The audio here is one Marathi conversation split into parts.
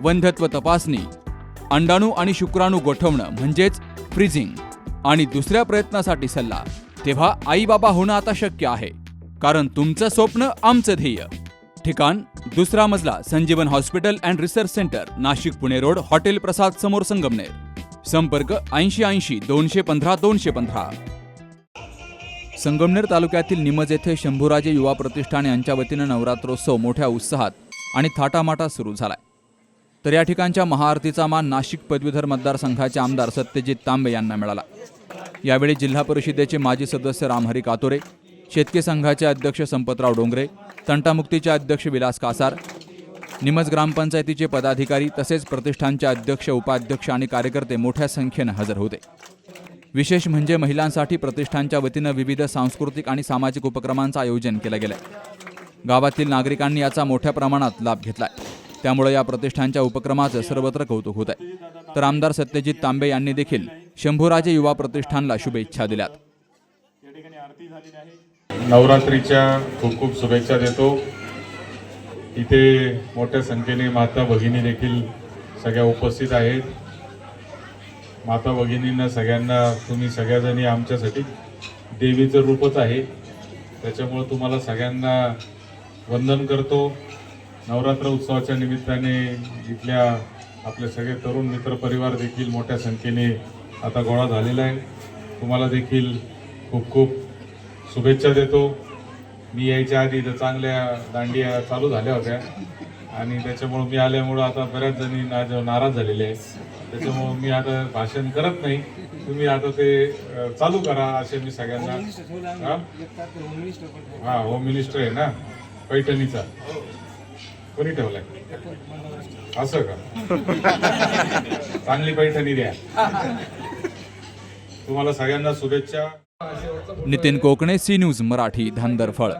वंध्यत्व तपासणी अंडाणू आणि शुक्राणू गोठवणं म्हणजेच फ्रीजिंग आणि दुसऱ्या प्रयत्नासाठी सल्ला. तेव्हा आई बाबा होणं आता शक्य आहे कारण तुमचं स्वप्न आमचं ध्येय. ठिकाण दुसरा मजला Sanjeevan hospital and research centre Nashik Pune road hotel Prasad समोर संगमनेर. संपर्क ऐंशी ऐंशी दोनशे पंधरा दोनशे पंधरा. संगमनेर तालुक्यातील निमज येथे शंभूराजे युवा प्रतिष्ठान यांच्या वतीनं नवरात्रोत्सव मोठ्या उत्साहात आणि थाटामाटा सुरू झालाय. तर या ठिकाणच्या महाआरतीचा मान नाशिक पदवीधर मतदारसंघाचे आमदार सत्यजित तांबे यांना मिळाला. यावेळी जिल्हा परिषदेचे माजी सदस्य रामहरी कातोरे शेतकी संघाचे अध्यक्ष संपतराव डोंगरे तंटामुक्तीचे अध्यक्ष विलास कासार निमज ग्रामपंचायतीचे पदाधिकारी तसेच प्रतिष्ठानचे अध्यक्ष उपाध्यक्ष आणि कार्यकर्ते मोठ्या संख्येनं हजर होते. विशेष म्हणजे महिलांसाठी प्रतिष्ठानच्या वतीनं विविध सांस्कृतिक आणि सामाजिक उपक्रमांचं आयोजन केलं गेलं गावातील नागरिकांनी याचा मोठ्या प्रमाणात लाभ घेतलाय. त्यामुळे या प्रतिष्ठानच्या उपक्रमाचं सर्वत्र कौतुक होत आहे तर आमदार सत्यजित तांबे यांनी देखील शंभूराजे युवा प्रतिष्ठानला शुभेच्छा दिल्यात. नवरात्रीच्या खूप खूप शुभेच्छा देतो. इथे मोठ्या संख्येने माता भगिनी देखील सगळ्या उपस्थित आहेत. माता भगिनींना सगळ्यांना तुम्ही सगळ्याजणी आमच्यासाठी देवीचं रूपच आहे. त्याच्यामुळं तुम्हाला सगळ्यांना वंदन करतो. नवरात्र उत्सवाच्या निमित्ताने इथल्या आपले सगळे तरुण मित्र परिवार देखील मोठ्या संख्येने आता गोळा झालेला आहे. तुम्हाला देखील खूप खूप शुभेच्छा देतो. मी यायच्या आधी इथं चांगल्या दांडिया चालू झाल्या होत्या. आणि त्याच्यामुळं मी आल्यामुळं आता बऱ्याच जणी ना- नाराज झालेले आहे त्याच्यामुळं मी आता भाषण करत नाही. तुम्ही आता ते चालू करा असे मी सगळ्यांना हा? हा होम मिनिस्टर आहे ना पैठणीचा. कोणी ठेवलाय असं का? चांगली पैठणी द्या. तुम्हाला सगळ्यांना शुभेच्छा. Nitin Kokane C news Marathi Dhandarphal.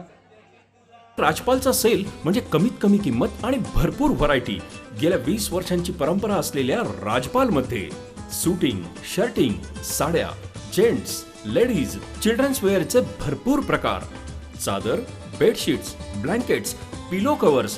राजपालचा sale म्हणजे कमीत कमी किंमत आणि भरपूर व्हरायटी गेल्या वीस वर्षांची परंपरा असलेल्या राजपाल मध्ये सुटिंग शर्टिंग साड्या जेंट्स लेडीज चिल्ड्रन्स वेअरचे भरपूर प्रकार. चादर बेडशीट्स ब्लँकेट्स पिलो कव्हर्स